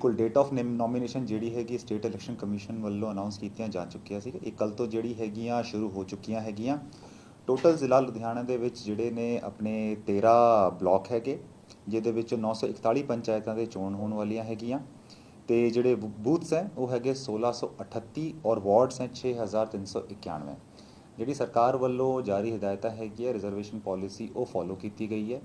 ਬਿਲਕੁਲ date of nomination ਜਿਹੜੀ ਹੈਗੀ ਸਟੇਟ ਇਲੈਕਸ਼ਨ ਕਮਿਸ਼ਨ ਵੱਲੋਂ ਅਨਾਉਂਸ ਕੀਤੀਆਂ ਜਾ ਚੁੱਕੀਆਂ ਸੀ ਇਹ ਕੱਲ ਤੋਂ ਜਿਹੜੀ ਹੈਗੀਆਂ ਸ਼ੁਰੂ ਹੋ ਚੁੱਕੀਆਂ ਹੈਗੀਆਂ। ਟੋਟਲ ਜ਼ਿਲ੍ਹਾ ਲੁਧਿਆਣਾ ਦੇ ਵਿੱਚ ਜਿਹੜੇ ਨੇ ਆਪਣੇ 13 ਬਲਾਕ ਹੈਗੇ, ਜਿਹਦੇ ਵਿੱਚ 941 ਪੰਚਾਇਤਾਂ ਦੇ ਚੋਣ ਹੋਣ ਵਾਲੀਆਂ ਹੈਗੀਆਂ। ਤੇ ਜਿਹੜੇ ਬੂਥਸ ਹੈ, ਉਹ ਹੈਗੇ 1638 ਔਰ ਵਾਰਡਸ ਹੈ 6391 ਜਿਹੜੀ ਸਰਕਾਰ ਵੱਲੋਂ ਜਾਰੀ ਹਦਾਇਤਾਂ ਹੈਗੀਆਂ ਰਿਜ਼ਰਵੇਸ਼ਨ ਪਾਲਿਸੀ ਉਹ ਫੋਲੋ ਕੀਤੀ ਗਈ ਹੈ।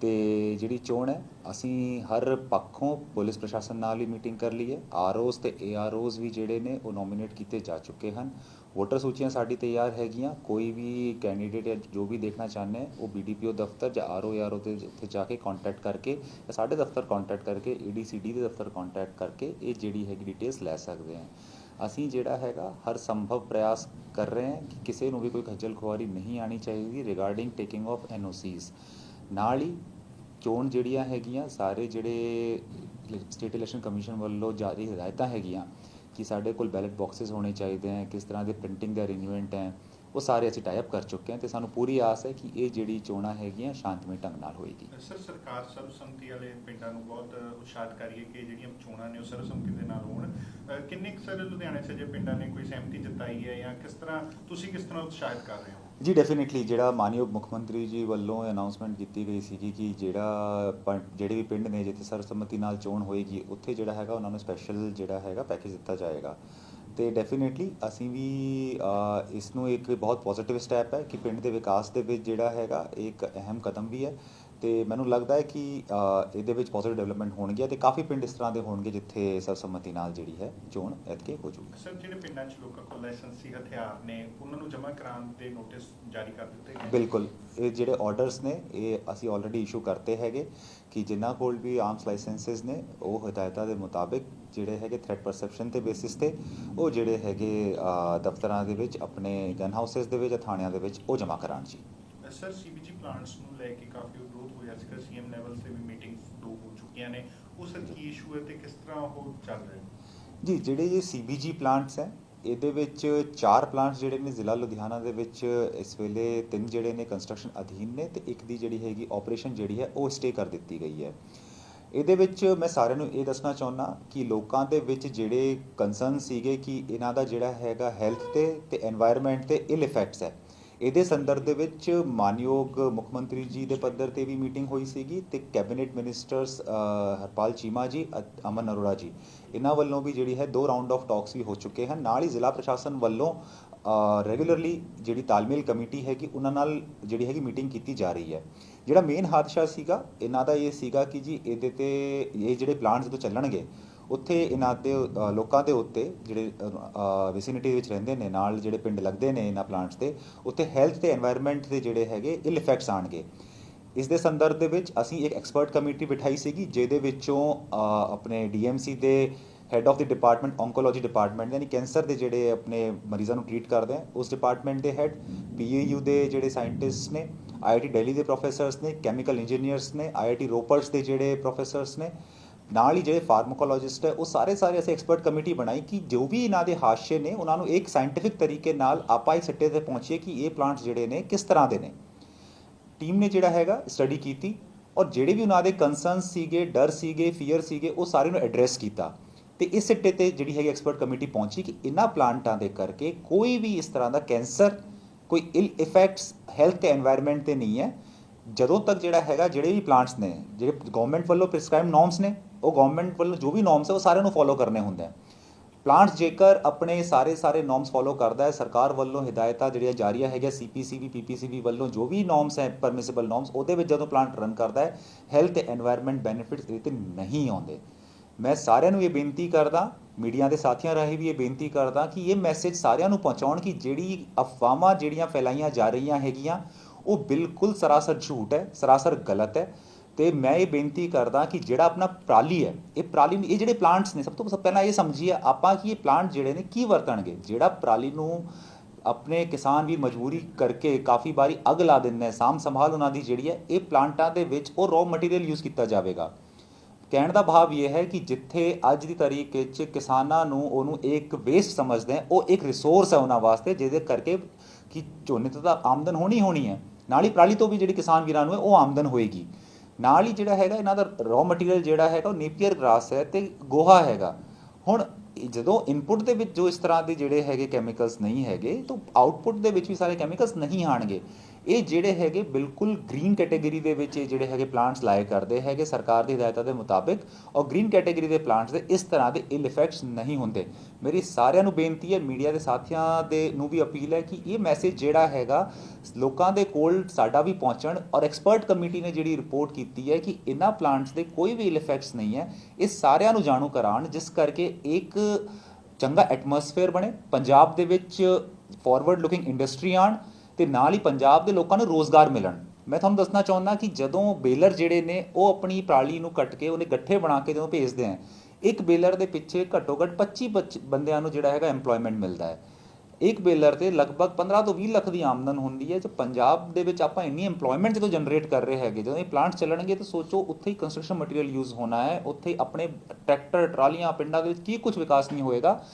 ਤੇ ਜਿਹੜੀ ਚੋਣ ਹੈ, ਅਸੀਂ ਹਰ ਪੱਖੋਂ ਪੁਲਿਸ ਪ੍ਰਸ਼ਾਸਨ ਨਾਲ ਹੀ ਮੀਟਿੰਗ ਕਰ ਲਈ ਹੈ ਆਰਓਸ ਤੇ ਏਆਰਓਸ ਵੀ ਜਿਹੜੇ ਨੇ, ਉਹ ਨੋਮੀਨੇਟ ਕੀਤੇ ਜਾ ਚੁੱਕੇ ਹਨ। ਵੋਟਰ ਸੂਚੀਆਂ ਸਾਡੀ ਤਿਆਰ ਹੈਗੀਆਂ। ਕੋਈ ਵੀ ਕੈਂਡੀਡੇਟ ਜਾਂ ਜੋ ਵੀ ਦੇਖਣਾ ਚਾਹੁੰਦੇ ਹੈ ਉਹ ਬੀਡੀਪੀਓ ਦਫ਼ਤਰ ਜਾਂ ਆਰਓ ਆਰਓ ਤੇ ਉੱਥੇ ਜਾ ਕੇ ਕੰਟੈਕਟ ਕਰਕੇ ਜਾਂ ਸਾਡੇ ਦਫ਼ਤਰ ਕੰਟੈਕਟ ਕਰਕੇ ਈਡੀਸੀਡੀ ਦੇ ਦਫ਼ਤਰ ਕੰਟੈਕਟ ਕਰਕੇ ਇਹ ਜਿਹੜੀ ਹੈਗੀ ਡਿਟੇਲਸ ਲੈ ਸਕਦੇ ਹਾਂ ਅਸੀਂ ਜਿਹੜਾ ਹੈਗਾ, ਹਰ ਸੰਭਵ ਪ੍ਰਯਾਸ ਕਰ ਰਹੇ ਹਾਂ ਕਿ ਕਿਸੇ ਨੂੰ ਵੀ ਕੋਈ ਖੱਜਲ ਖੁਆਰੀ ਨਹੀਂ ਆਣੀ ਚਾਹੀਦੀ ਰਿਗਾਰਡਿੰਗ ਟੇਕਿੰਗ ਆਫ ਐਨਓਸੀਜ਼ ਨਾਲ ਹੀ ਚੋਣ ਜਿਹੜੀਆਂ ਹੈਗੀਆਂ, ਸਾਰੇ ਜਿਹੜੇ ਸਟੇਟ ਇਲੈਕਸ਼ਨ ਕਮਿਸ਼ਨ ਵੱਲੋਂ ਜਾਰੀ ਹਦਾਇਤਾਂ ਹੈਗੀਆਂ ਕਿ ਸਾਡੇ ਕੋਲ ਬੈਲਟ ਬਾਕਸਸ ਹੋਣੇ ਚਾਹੀਦੇ ਹੈ, ਕਿਸ ਤਰ੍ਹਾਂ ਦੇ ਪ੍ਰਿੰਟਿੰਗ ਦੇ ਅਰੇਂਜਮੈਂਟ ਹੈ ਉਹ ਸਾਰੇ ਅਸੀਂ ਟਾਈ ਅਪ ਕਰ ਚੁੱਕੇ ਹਾਂ ਤੇ ਸਾਨੂੰ ਪੂਰੀ ਆਸ ਹੈ ਕਿ ਇਹ ਜਿਹੜੀ ਚੋਣਾਂ ਹੈਗੀਆਂ ਸ਼ਾਂਤਮਈ ਢੰਗ ਨਾਲ ਹੋਏਗੀ। ਸਰ ਸਰਕਾਰ ਸਰਬਸੰਮਤੀ ਵਾਲੇ ਪਿੰਡਾਂ ਨੂੰ ਬਹੁਤ ਉਤਸ਼ਾਹਿਤ ਕਰ ਰਹੀ ਹੈ ਕਿ ਜਿਹੜੀਆਂ ਚੋਣਾਂ ਨੇ ਉਹ ਸਰਬਸੰਮਤੀ ਦੇ ਨਾਲ ਹੋਣ। ਕਿੰਨੇ ਕੁ ਸਰ ਲੁਧਿਆਣੇ 'ਚ ਜੇ ਪਿੰਡਾਂ ਨੇ ਕੋਈ ਸਹਿਮਤੀ ਜਤਾਈ ਹੈ ਜਾਂ ਕਿਸ ਤਰ੍ਹਾਂ ਤੁਸੀਂ ਕਿਸ ਤਰ੍ਹਾਂ ਉਤਸ਼ਾਹਿਤ ਕਰ ਰਹੇ ਹੋ? ਜੀ ਡੈਫੀਨਿਟਲੀ ਜਿਹੜਾ ਮਾਨਯੋਗ ਮੁੱਖ ਮੰਤਰੀ ਜੀ ਵੱਲੋਂ ਅਨਾਉਂਸਮੈਂਟ ਕੀਤੀ ਗਈ ਸੀਗੀ ਕਿ ਜਿਹੜਾ ਜਿਹੜੇ ਵੀ ਪਿੰਡ ਨੇ ਜਿੱਥੇ ਸਰਬਸੰਮਤੀ ਨਾਲ ਚੋਣ ਹੋਏਗੀ ਉੱਥੇ ਜਿਹੜਾ ਹੈਗਾ ਉਹਨਾਂ ਨੂੰ ਸਪੈਸ਼ਲ ਜਿਹੜਾ ਹੈਗਾ ਪੈਕੇਜ ਦਿੱਤਾ ਜਾਏਗਾ। ਤੇ ਡੈਫੀਨਿਟਲੀ ਅਸੀਂ ਵੀ ਇਸ ਨੂੰ ਇੱਕ ਬਹੁਤ ਪੋਜ਼ਿਟਿਵ ਸਟੈਪ ਹੈ ਕਿ ਪਿੰਡ ਦੇ ਵਿਕਾਸ ਦੇ ਵਿੱਚ ਜਿਹੜਾ ਹੈਗਾ ਇੱਕ ਅਹਿਮ ਕਦਮ ਵੀ ਹੈ। ਤੇ ਮੈਨੂੰ ਲੱਗਦਾ ਹੈ ਕਿ ਇਹਦੇ ਵਿੱਚ ਪੋਜ਼ਿਟਿਵ ਡਿਵੈਲਪਮੈਂਟ ਹੋਣਗੇ ਤੇ ਕਾਫੀ ਪਿੰਡ ਇਸ ਤਰ੍ਹਾਂ ਦੇ ਹੋਣਗੇ ਜਿੱਥੇ ਸਰਬਸੰਮਤੀ ਨਾਲ ਜਿਹੜੀ ਹੈ ਚੋਣ ਐਤਕੇ ਹੋ ਜਾਊਗੀ ਸਰ ਜਿਹੜੇ ਪਿੰਡਾਂ 'ਚ ਲੋਕਾਂ ਕੋਲ ਲਾਇਸੈਂਸੀ ਹਥਿਆਰ ਨੇ ਉਹਨਾਂ ਨੂੰ ਜਮ੍ਹਾਂ ਕਰਾਉਣ ਦੇ ਨੋਟਿਸ ਜਾਰੀ ਕਰ ਦਿੱਤੇ ਗਏ ਬਿਲਕੁਲ। ਇਹ ਜਿਹੜੇ ਆਰਡਰਸ ਨੇ ਇਹ ਅਸੀਂ ਆਲਰੇਡੀ ਇਸ਼ੂ ਕਰਤੇ ਹੈਗੇ ਕਿ ਜਿਨ੍ਹਾਂ ਕੋਲ ਵੀ ਆਰਮਸ ਲਾਇਸੈਂਸਸ ਨੇ ਉਹ ਹਦਾਇਤਾਂ ਦੇ ਮੁਤਾਬਿਕ ਜਿਹੜੇ ਹੈਗੇ ਥ੍ਰੈਟ ਪਰਸੈਪਸ਼ਨ ਦੇ ਬੇਸਿਸ ਤੇ ਉਹ ਜਿਹੜੇ ਹੈਗੇ ਦਫ਼ਤਰਾਂ ਦੇ ਵਿੱਚ ਆਪਣੇ ਗਨ ਹਾਊਸਸ ਦੇ ਵਿੱਚ ਥਾਣਿਆਂ ਦੇ ਵਿੱਚ ਉਹ ਜਮ੍ਹਾਂ ਕਰਾਉਣ ਜੀ। ਸਰ ਸੀਬੀਜੀ ਪਲਾਂਟਸ ਨੂੰ ਲੈ ਕੇ ਕਾਫੀ ਜਸਕਰ ਸੀਐਮ ਲੈਵਲ ਤੇ ਵੀ ਮੀਟਿੰਗਸ ਦੋ ਹੋ ਚੁੱਕੀਆਂ ਨੇ। ਉਹ ਸਰ ਕੀ ਇਸ਼ੂ ਹੈ ਤੇ ਕਿਸ ਤਰ੍ਹਾਂ ਉਹ ਚੱਲ ਰਹੇ ਜੀ, ਜਿਹੜੇ ਇਹ ਸੀਬੀਜੀ ਪਲਾਂਟਸ ਹੈ, ਇਹਦੇ ਵਿੱਚ ਚਾਰ ਪਲਾਂਟਸ ਜਿਹੜੇ ਨੇ ਜ਼ਿਲ੍ਹਾ ਲੁਧਿਆਣਾ ਦੇ ਵਿੱਚ ਇਸ ਵੇਲੇ ਤਿੰਨ ਜਿਹੜੇ ਨੇ ਕੰਸਟਰਕਸ਼ਨ ਅਧੀਨ ਨੇ ਤੇ ਇੱਕ ਦੀ ਜਿਹੜੀ ਹੈਗੀ ਆਪਰੇਸ਼ਨ ਜਿਹੜੀ ਹੈ ਉਹ ਸਟੇ ਕਰ ਦਿੱਤੀ ਗਈ ਹੈ। ਇਹਦੇ ਵਿੱਚ ਮੈਂ ਸਾਰਿਆਂ ਨੂੰ ਇਹ ਦੱਸਣਾ ਚਾਹੁੰਦਾ ਕਿ ਲੋਕਾਂ ਦੇ ਵਿੱਚ ਜਿਹੜੇ ਕੰਸਰਨ ਸੀਗੇ ਕਿ ਇਹਨਾਂ ਦਾ ਜਿਹੜਾ ਹੈਗਾ ਹੈਲਥ ਤੇ ਤੇ এনवायरमेंट ਤੇ ਇਲ ਇਫੈਕਟਸ ਹੈ ਇਹਦੇ ਸੰਦਰਭ ਦੇ ਵਿੱਚ ਮਾਨਯੋਗ ਮੁੱਖ ਮੰਤਰੀ ਜੀ ਦੇ ਪੱਧਰ ਤੇ ਵੀ ਮੀਟਿੰਗ ਹੋਈ ਸੀਗੀ ਤੇ ਕੈਬਨਿਟ ਮਿਨਿਸਟਰਸ ਹਰਪਾਲ ਚੀਮਾ ਜੀ ਅਤੇ ਅਮਨ ਅਰੋੜਾ ਜੀ। ਇਹਨਾਂ ਵੱਲੋਂ ਵੀ ਜਿਹੜੀ ਹੈ ਦੋ ਰਾਉਂਡ ਆਫ ਟਾਕਸ ਵੀ ਹੋ ਚੁੱਕੇ ਹਨ। ਨਾਲ ਹੀ ਜ਼ਿਲ੍ਹਾ ਪ੍ਰਸ਼ਾਸਨ ਵੱਲੋਂ ਰੈਗੂਲਰਲੀ ਜਿਹੜੀ ਤਾਲਮੇਲ ਕਮੇਟੀ ਹੈਗੀ, ਉਹਨਾਂ ਨਾਲ ਜਿਹੜੀ ਹੈਗੀ ਮੀਟਿੰਗ ਕੀਤੀ ਜਾ ਰਹੀ ਹੈ। ਜਿਹੜਾ ਮੇਨ ਹਾਦਸਾ ਸੀਗਾ, ਇਹਨਾਂ ਦਾ ਇਹ ਸੀਗਾ ਕਿ ਜੀ ਇਹਦੇ ਤੇ ਇਹ ਜਿਹੜੇ ਪਲਾਂਟ ਜਦੋਂ ਚੱਲਣਗੇ ਉੱਥੇ ਇਹਨਾਂ ਦੇ ਲੋਕਾਂ ਦੇ ਉੱਤੇ ਜਿਹੜੇ ਵਿਸਿਨਿਟੀ ਵਿੱਚ ਰਹਿੰਦੇ ਨੇ, ਨਾਲ ਜਿਹੜੇ ਪਿੰਡ ਲੱਗਦੇ ਨੇ ਇਹਨਾਂ ਪਲਾਂਟਸ ਤੇ, ਉੱਥੇ ਹੈਲਥ ਤੇ এনवायरमेंट ਦੇ ਜਿਹੜੇ ਹੈਗੇ ਇਲ ਇਫੈਕਟਸ ਆਣਗੇ। ਇਸ ਦੇ ਸੰਦਰਭ ਦੇ ਵਿੱਚ ਅਸੀਂ ਇੱਕ ਐਕਸਪਰਟ ਕਮੇਟੀ ਬਿਠਾਈ ਸੀਗੀ, ਜਿਹਦੇ ਵਿੱਚੋਂ ਆਪਣੇ ਡੀਐਮਸੀ ਦੇ head of the department oncology department ਯਾਨੀ ਕੈਂਸਰ ਦੇ ਜਿਹੜੇ ਆਪਣੇ ਮਰੀਜ਼ਾਂ ਨੂੰ ਟ੍ਰੀਟ ਕਰਦੇ ਆ, ਉਸ ਡਿਪਾਰਟਮੈਂਟ ਦੇ ਹੈਡ ਪੀਏਯੂ ਦੇ ਜਿਹੜੇ ਸਾਇੰਟਿਸਟ ਨੇ ਆਈਆਈਟੀ ਦਿੱਲੀ ਦੇ ਪ੍ਰੋਫੈਸਰਸ ਨੇ ਕੈਮੀਕਲ ਇੰਜੀਨੀਅਰਸ ਨੇ ਆਈਆਈਟੀ ਰੋਪਰਸ ਦੇ ਜਿਹੜੇ ਪ੍ਰੋਫੈਸਰਸ ਨੇ ਨਾਲ ਹੀ ਜਿਹੜੇ ਫਾਰਮਾਕੋਲੋਜਿਸਟ ਹੈ, ਉਹ ਸਾਰੇ ਸਾਰੇ ਅਸੀਂ ਐਕਸਪਰਟ ਕਮੇਟੀ ਬਣਾਈ ਕਿ ਜੋ ਵੀ ਇਹਨਾਂ ਦੇ ਹਾਸ਼ੇ ਨੇ, ਉਹਨਾਂ ਨੂੰ ਇੱਕ ਸਾਇੰਟਿਫਿਕ ਤਰੀਕੇ ਨਾਲ ਆਪਾਂ ਇਸ ਸੱਟੇ ਤੇ ਪਹੁੰਚੀਏ ਕਿ ਇਹ ਪਲਾਂਟਸ ਜਿਹੜੇ ਨੇ, ਕਿਸ ਤਰ੍ਹਾਂ ਦੇ ਨੇ। ਟੀਮ ਨੇ ਜਿਹੜਾ ਹੈਗਾ ਸਟੱਡੀ ਕੀਤੀ ਔਰ ਜਿਹੜੇ ਵੀ ਉਹਨਾਂ ਦੇ ਕਨਸਰਨ ਸੀਗੇ, ਡਰ ਸੀਗੇ ਫੀਅਰ ਸੀਗੇ, ਉਹ ਸਾਰੇ ਨੂੰ ਐਡਰੈਸ ਕੀਤਾ। ਤੇ ਇਸ ਸਿੱਟੇ ਤੇ ਜਿਹੜੀ ਹੈਗੀ ਐਕਸਪਰਟ ਕਮੇਟੀ ਪਹੁੰਚੀ ਕਿ ਇਹਨਾਂ ਪਲਾਂਟਾਂ ਦੇ ਕਰਕੇ ਕੋਈ ਵੀ ਇਸ ਤਰ੍ਹਾਂ ਦਾ ਕੈਂਸਰ ਕੋਈ ਇਲ ਇਫੈਕਟਸ ਹੈਲਥ ਤੇ এনवायरमेंट ਤੇ ਨਹੀਂ ਹੈ। ਜਦੋਂ ਤੱਕ ਜਿਹੜਾ ਹੈਗਾ, ਜਿਹੜੇ ਵੀ ਪਲਾਂਟਸ ਨੇ, ਜਿਹੜੇ ਗਵਰਨਮੈਂਟ ਵੱਲੋਂ ਪ੍ਰਿਸਕ੍ਰਾਈਬ ਨੋਰਮਸ ਨੇ ਉਹ ਗਵਰਨਮੈਂਟ ਵੱਲੋਂ ਜੋ ਵੀ ਨਾਰਮਸ ਹੈ ਉਹ ਸਾਰਿਆਂ ਨੂੰ ਫੋਲੋ ਕਰਨੇ ਹੁੰਦੇ ਆ। ਪਲਾਂਟਸ ਜੇਕਰ ਆਪਣੇ ਸਾਰੇ ਸਾਰੇ ਨਾਰਮਸ ਫੋਲੋ ਕਰਦਾ ਹੈ, ਸਰਕਾਰ ਵੱਲੋਂ ਹਿਦਾਇਤਾਂ ਜਿਹੜੀਆਂ ਜਾਰੀਆਂ ਹੈਗੀਆਂ ਸੀਪੀਸੀਬੀ ਪੀਪੀਸੀਬੀ ਵੱਲੋਂ ਜੋ ਵੀ ਨਾਰਮਸ ਹੈ ਪਰਮਿਸਿਬਲ ਨਾਰਮਸ ਉਹਦੇ ਵਿੱਚ ਜਦੋਂ ਪਲਾਂਟ ਰਨ ਕਰਦਾ ਹੈ ਹੈਲਥ ਤੇ এনवायरमेंट ਬੈਨੀਫਿਟਸ ਇਹ ਤੇ ਨਹੀਂ ਆਉਂਦੇ। ਮੈਂ ਸਾਰਿਆਂ ਨੂੰ ਇਹ ਬੇਨਤੀ ਕਰਦਾ, ਮੀਡੀਆ ਦੇ ਸਾਥੀਆਂ ਰਾਹੀਂ ਵੀ ਇਹ ਬੇਨਤੀ ਕਰਦਾ ਕਿ ਇਹ ਮੈਸੇਜ ਸਾਰਿਆਂ ਨੂੰ ਪਹੁੰਚਾਉਣ ਕਿ ਜਿਹੜੀ ਅਫਵਾਹਾਂ ਜਿਹੜੀਆਂ ਫੈਲਾਈਆਂ ਜਾ ਰਹੀਆਂ ਹੈਗੀਆਂ, ਉਹ ਬਿਲਕੁਲ ਸਰਾਸਰ ਝੂਠ ਹੈ, ਸਰਾਸਰ ਗਲਤ ਹੈ। ਤੇ ਮੈਂ ਇਹ ਬੇਨਤੀ ਕਰਦਾ ਕਿ ਜਿਹੜਾ ਆਪਣਾ ਪਰਾਲੀ ਹੈ, ਇਹ ਪਰਾਲੀ ਨੂੰ, ਇਹ ਜਿਹੜੇ ਪਲਾਂਟਸ ਨੇ, ਸਭ ਤੋਂ ਸਭ ਪਹਿਲਾਂ ਇਹ ਸਮਝੀਏ ਆਪਾਂ ਕਿ ਇਹ ਪਲਾਂਟ ਜਿਹੜੇ ਨੇ ਕੀ ਵਰਤਣਗੇ? ਜਿਹੜਾ ਪਰਾਲੀ ਨੂੰ ਆਪਣੇ ਕਿਸਾਨ ਵੀ ਮਜਬੂਰੀ ਕਰਕੇ ਕਾਫੀ ਵਾਰੀ ਅੱਗ ਲਾ ਦਿੰਦੇ ਨੇ ਸਾਂਭ ਸੰਭਾਲ ਉਹਨਾਂ ਦੀ ਜਿਹੜੀ ਹੈ, ਇਹ ਪਲਾਂਟਾਂ ਦੇ ਵਿੱਚ ਉਹ ਰॉ ਮਟੀਰੀਅਲ ਯੂਜ਼ ਕੀਤਾ ਜਾਵੇਗਾ। ਕਹਿਣ ਦਾ ਭਾਵ ਇਹ ਹੈ ਕਿ ਜਿੱਥੇ ਅੱਜ ਦੀ ਤਾਰੀਖ ਵਿੱਚ ਕਿਸਾਨਾਂ ਨੂੰ ਉਹਨੂੰ ਇੱਕ ਵੇਸਟ ਸਮਝਦੇ ਆ ਉਹ ਇੱਕ ਰਿਸੋਰਸ ਹੈ ਉਹਨਾਂ ਵਾਸਤੇ, ਜਿਹਦੇ ਕਰਕੇ ਕਿ ਝੋਨੇ ਤੋਂ ਤਾਂ ਆਮਦਨ ਹੋਣੀ ਹੋਣੀ ਹੈ। ਨਾਲ ਹੀ ਪਰਾਲੀ ਤੋਂ ਵੀ ਜਿਹੜੀ ਕਿਸਾਨ ਵੀਰਾਂ ਨੂੰ ਹੈ, ਉਹ ਆਮਦਨ ਹੋਏਗੀ। ਨਾਲ ਹੀ ਜਿਹੜਾ ਹੈਗਾ, ਇਹਨਾਂ ਦਾ ਰॉ ਮਟੀਰੀਅਲ ਜਿਹੜਾ ਹੈਗਾ, ਉਹ ਨੇਪੀਅਰ ਗ੍ਰਾਸ ਹੈ ਤੇ ਗੋਹਾ ਹੈਗਾ। ਹੁਣ ਜਦੋਂ ਇਨਪੁਟ ਦੇ ਵਿੱਚ ਜੋ ਇਸ ਤਰ੍ਹਾਂ ਦੇ ਜਿਹੜੇ ਹੈਗੇ ਕੈਮੀਕਲਸ ਨਹੀਂ ਹੈਗੇ, ਤਾਂ ਆਊਟਪੁੱਟ ਦੇ ਵਿੱਚ ਵੀ ਸਾਰੇ ਕੈਮੀਕਲਸ ਨਹੀਂ ਆਣਗੇ ਇਹ ਜਿਹੜੇ ਹੈਗੇ ਬਿਲਕੁਲ ਗ੍ਰੀਨ ਕੈਟਾਗਰੀ ਦੇ ਵਿੱਚ ਇਹ ਜਿਹੜੇ ਹੈਗੇ ਪਲਾਂਟਸ ਲਾਏ ਕਰਦੇ ਹੈਗੇ ਸਰਕਾਰ ਦੀ ਹਦਾਇਤਾਂ ਦੇ ਮੁਤਾਬਿਕ ਔਰ ਗ੍ਰੀਨ ਕੈਟਾਗਰੀ ਦੇ ਪਲਾਂਟਸ ਦੇ ਇਸ ਤਰ੍ਹਾਂ ਦੇ ਇਲ ਇਫੈਕਟਸ ਨਹੀਂ ਹੁੰਦੇ। ਮੇਰੀ ਸਾਰਿਆਂ ਨੂੰ ਬੇਨਤੀ ਹੈ ਮੀਡੀਆ ਦੇ ਸਾਥੀਆਂ ਦੇ ਨੂੰ ਵੀ ਅਪੀਲ ਹੈ ਕਿ ਇਹ ਮੈਸੇਜ ਜਿਹੜਾ ਹੈਗਾ ਲੋਕਾਂ ਦੇ ਕੋਲ ਸਾਡਾ ਵੀ ਪਹੁੰਚਣ ਔਰ ਐਕਸਪਰਟ ਕਮੇਟੀ ਨੇ ਜਿਹੜੀ ਰਿਪੋਰਟ ਕੀਤੀ ਹੈ ਕਿ ਇਹਨਾਂ ਪਲਾਂਟਸ ਦੇ ਕੋਈ ਵੀ ਇਲ ਇਫੈਕਟਸ ਨਹੀਂ ਹੈ, ਇਹ ਸਾਰਿਆਂ ਨੂੰ ਜਾਣੂ ਕਰਾਉਣ, ਜਿਸ ਕਰਕੇ ਇੱਕ ਚੰਗਾ ਐਟਮੋਸਫੇਅਰ ਬਣੇ, ਪੰਜਾਬ ਦੇ ਵਿੱਚ ਫਾਰਵਰਡ ਲੁਕਿੰਗ ਇੰਡਸਟਰੀ ਆਣ ਤੇ ਨਾਲ ਹੀ ਪੰਜਾਬ ਦੇ ਲੋਕਾਂ ਨੂੰ ਰੋਜ਼ਗਾਰ ਮਿਲਣ। ਮੈਂ ਤੁਹਾਨੂੰ ਦੱਸਣਾ ਚਾਹੁੰਦਾ ਕਿ ਜਦੋਂ ਬੇਲਰ ਜਿਹੜੇ ਨੇ, ਉਹ ਆਪਣੀ ਪਰਾਲੀ ਨੂੰ ਕੱਟ ਕੇ ਉਹਨੇ ਗੱਠੇ ਬਣਾ ਕੇ ਜਦੋਂ ਭੇਜਦੇ ਆ, ਇੱਕ ਬੇਲਰ ਦੇ ਪਿੱਛੇ ਘੱਟੋ ਘੱਟ 25 ਬੱਚ- ਬੰਦਿਆਂ ਨੂੰ ਜਿਹੜਾ ਹੈਗਾ EMPLOYMENT ਮਿਲਦਾ ਹੈ। ਇੱਕ ਬੇਲਰ ਤੇ ਲਗਭਗ 15 ਤੋਂ 20 ਲੱਖ ਦੀ ਆਮਦਨ ਹੁੰਦੀ ਹੈ, ਤੇ ਪੰਜਾਬ ਦੇ ਵਿੱਚ ਆਪਾਂ ਇੰਨੀ EMPLOYMENT ਜਦੋਂ ਜਨਰੇਟ ਕਰ ਰਹੇ ਹੈਗੇ, ਜਦੋਂ ਇਹ ਪਲਾਂਟ ਚੱਲਣਗੇ, ਤਾਂ ਸੋਚੋ ਉੱਥੇ ਹੀ ਕੰਸਟਰਕਸ਼ਨ ਮਟੀਰੀਅਲ ਯੂਜ਼ ਹੋਣਾ ਹੈ, ਉੱਥੇ ਆਪਣੇ ਟਰੈਕਟਰ ਟਰਾਲੀਆਂ ਪਿੰਡਾਂ ਦੇ ਵਿੱਚ ਕੀ ਕੁਝ ਵਿਕਾਸ ਨਹੀਂ ਹੋਏਗਾ।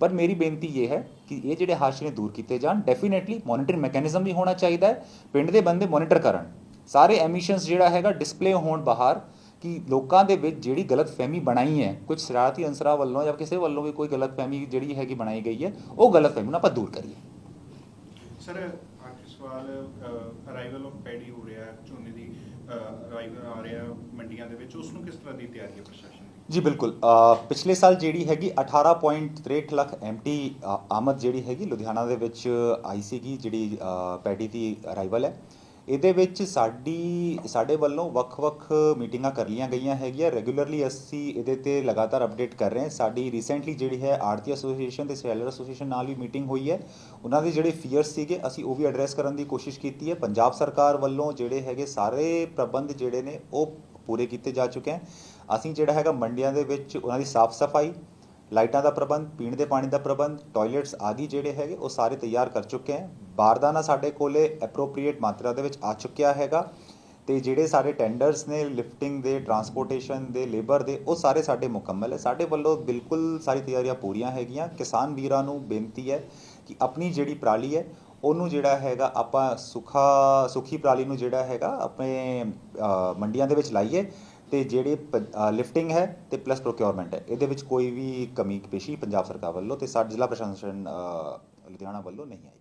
ਪਰ ਮੇਰੀ ਬੇਨਤੀ ਇਹ ਹੈ ਕਿ ਇਹ ਜਿਹੜੇ ਹਾਸ਼ੀਏ ਦੂਰ ਕੀਤੇ ਜਾਣ ਡੈਫੀਨੇਟਲੀ ਮੋਨੀਟਰਿੰਗ ਮੈਕੈਨਿਜ਼ਮ ਵੀ ਹੋਣਾ ਚਾਹੀਦਾ ਹੈ, ਪਿੰਡ ਦੇ ਬੰਦੇ ਮੋਨੀਟਰ ਕਰਨ। ਸਾਰੇ ਐਮਿਸ਼ਨਸ ਜਿਹੜਾ ਹੈਗਾ ਡਿਸਪਲੇ ਹੋਣ ਬਾਹਰ ਕਿ ਲੋਕਾਂ ਦੇ ਵਿੱਚ ਜਿਹੜੀ ਗਲਤਫਹਿਮੀ ਬਣਾਈ ਹੈ, ਕੁਝ ਸ਼ਰਾਰਤੀ ਅੰਸਰਾਂ ਵੱਲੋਂ ਜਾਂ ਕਿਸੇ ਵੱਲੋਂ ਵੀ ਕੋਈ ਗਲਤਫਹਿਮੀ ਜਿਹੜੀ ਹੈਗੀ ਬਣਾਈ ਗਈ ਹੈ, ਉਹ ਗਲਤਫਹਿਮੀ ਨੂੰ ਆਪਾਂ ਦੂਰ ਕਰੀਏ। ਸਰ ਆਖਰੀ ਸਵਾਲ ਅਰਾਈਵਲ ਆਫ ਪੈਡੀ ਹੋ ਰਿਹਾ, ਝੋਨੇ ਦੀ ਅਰਾਈਵਲ ਆ ਰਿਹਾ ਮੰਡੀਆਂ ਦੇ ਵਿੱਚ, ਉਸ ਨੂੰ ਕਿਸ ਤਰ੍ਹਾਂ ਦੀ ਤਿਆਰੀ ਹੈ ਪ੍ਰਸ਼ਾਸਨ ਜੀ ਬਿਲਕੁਲ ਪਿਛਲੇ ਸਾਲ ਜਿਹੜੀ ਹੈਗੀ 18.63 ਲੱਖ ਐਮਟੀ ਆਮਦ ਜਿਹੜੀ ਹੈਗੀ ਲੁਧਿਆਣਾ ਦੇ ਵਿੱਚ ਆਈ ਸੀਗੀ, ਜਿਹੜੀ ਪੈਡੀ ਦੀ ਅਰਾਈਵਲ ਹੈ। ਇਹਦੇ ਵਿੱਚ ਸਾਡੀ, ਸਾਡੇ ਵੱਲੋਂ ਵੱਖ-ਵੱਖ ਮੀਟਿੰਗਾਂ ਕਰ ਲਈਆਂ ਗਈਆਂ ਹੈਗੀਆਂ। ਰੈਗੂਲਰਲੀ ਅਸੀਂ ਇਹਦੇ ਤੇ ਲਗਾਤਾਰ ਅਪਡੇਟ ਕਰ ਰਹੇ ਹਾਂ। ਸਾਡੀ ਰੀਸੈਂਟਲੀ ਜਿਹੜੀ ਹੈ ਆੜਤੀ ਐਸੋਸੀਏਸ਼ਨ ਤੇ ਸੈਲਰ ਐਸੋਸੀਏਸ਼ਨ ਨਾਲ ਵੀ ਮੀਟਿੰਗ ਹੋਈ ਹੈ। ਉਹਨਾਂ ਦੇ ਜਿਹੜੇ ਫੀਅਰਸ ਸੀਗੇ, ਅਸੀਂ ਉਹ ਵੀ ਐਡਰੈਸ ਕਰਨ ਦੀ ਕੋਸ਼ਿਸ਼ ਕੀਤੀ ਹੈ। ਪੰਜਾਬ ਸਰਕਾਰ ਵੱਲੋਂ ਜਿਹੜੇ ਹੈਗੇ ਸਾਰੇ ਪ੍ਰਬੰਧ ਜਿਹੜੇ ਨੇ, ਉਹ ਪੂਰੇ ਕੀਤੇ ਜਾ ਚੁੱਕੇ ਹਨ। ਅਸੀਂ ਜਿਹੜਾ ਹੈਗਾ ਮੰਡੀਆਂ ਦੇ ਵਿੱਚ ਉਹਨਾਂ ਦੀ ਸਾਫ਼ ਸਫ਼ਾਈ, ਲਾਈਟਾਂ ਦਾ ਪ੍ਰਬੰਧ, ਪੀਣ ਦੇ ਪਾਣੀ ਦਾ ਪ੍ਰਬੰਧ, ਟਾਇਲਟਸ ਆਦਿ ਜਿਹੜੇ ਹੈਗੇ ਉਹ ਸਾਰੇ ਤਿਆਰ ਕਰ ਚੁੱਕੇ ਹਾਂ। ਬਾਰਦਾਨਾ ਸਾਡੇ ਕੋਲੇ ਐਪਰੋਪ੍ਰੀਏਟ ਮਾਤਰਾ ਦੇ ਵਿੱਚ ਆ ਚੁੱਕਿਆ ਹੈਗਾ ਤੇ ਜਿਹੜੇ ਸਾਰੇ ਟੈਂਡਰਸ ਨੇ ਲਿਫਟਿੰਗ ਦੇ ਟਰਾਂਸਪੋਰਟੇਸ਼ਨ ਦੇ ਲੇਬਰ ਦੇ, ਉਹ ਸਾਰੇ ਸਾਡੇ ਮੁਕੰਮਲ ਹੈ। ਸਾਡੇ ਵੱਲੋਂ ਬਿਲਕੁਲ ਸਾਰੀ ਤਿਆਰੀਆਂ ਪੂਰੀਆਂ ਹੈਗੀਆਂ। ਕਿਸਾਨ ਵੀਰਾਂ ਨੂੰ ਬੇਨਤੀ ਹੈ ਕਿ ਆਪਣੀ ਜਿਹੜੀ ਪਰਾਲੀ ਹੈ, ਉਹਨੂੰ ਜਿਹੜਾ ਹੈਗਾ ਆਪਾਂ ਸੁਖਾ ਸੁਖੀ ਪਰਾਲੀ ਨੂੰ ਜਿਹੜਾ ਹੈਗਾ ਆਪਣੇ ਮੰਡੀਆਂ ਦੇ ਵਿੱਚ ਲਾਈਏ ਤੇ ਜਿਹੜੇ ਲਿਫਟਿੰਗ ਹੈ ਤੇ ਪਲੱਸ ਪ੍ਰੋਕਿਉਰਮੈਂਟ ਹੈ। ਇਹਦੇ ਵਿੱਚ ਕੋਈ ਵੀ ਕਮੀ, ਪੇਸ਼ੀ ਪੰਜਾਬ ਸਰਕਾਰ ਵੱਲੋਂ ਤੇ ਸਾਡੇ ਜ਼ਿਲ੍ਹਾ ਪ੍ਰਸ਼ਾਸਨ ਲੁਧਿਆਣਾ ਵੱਲੋਂ ਨਹੀਂ ਆਈ।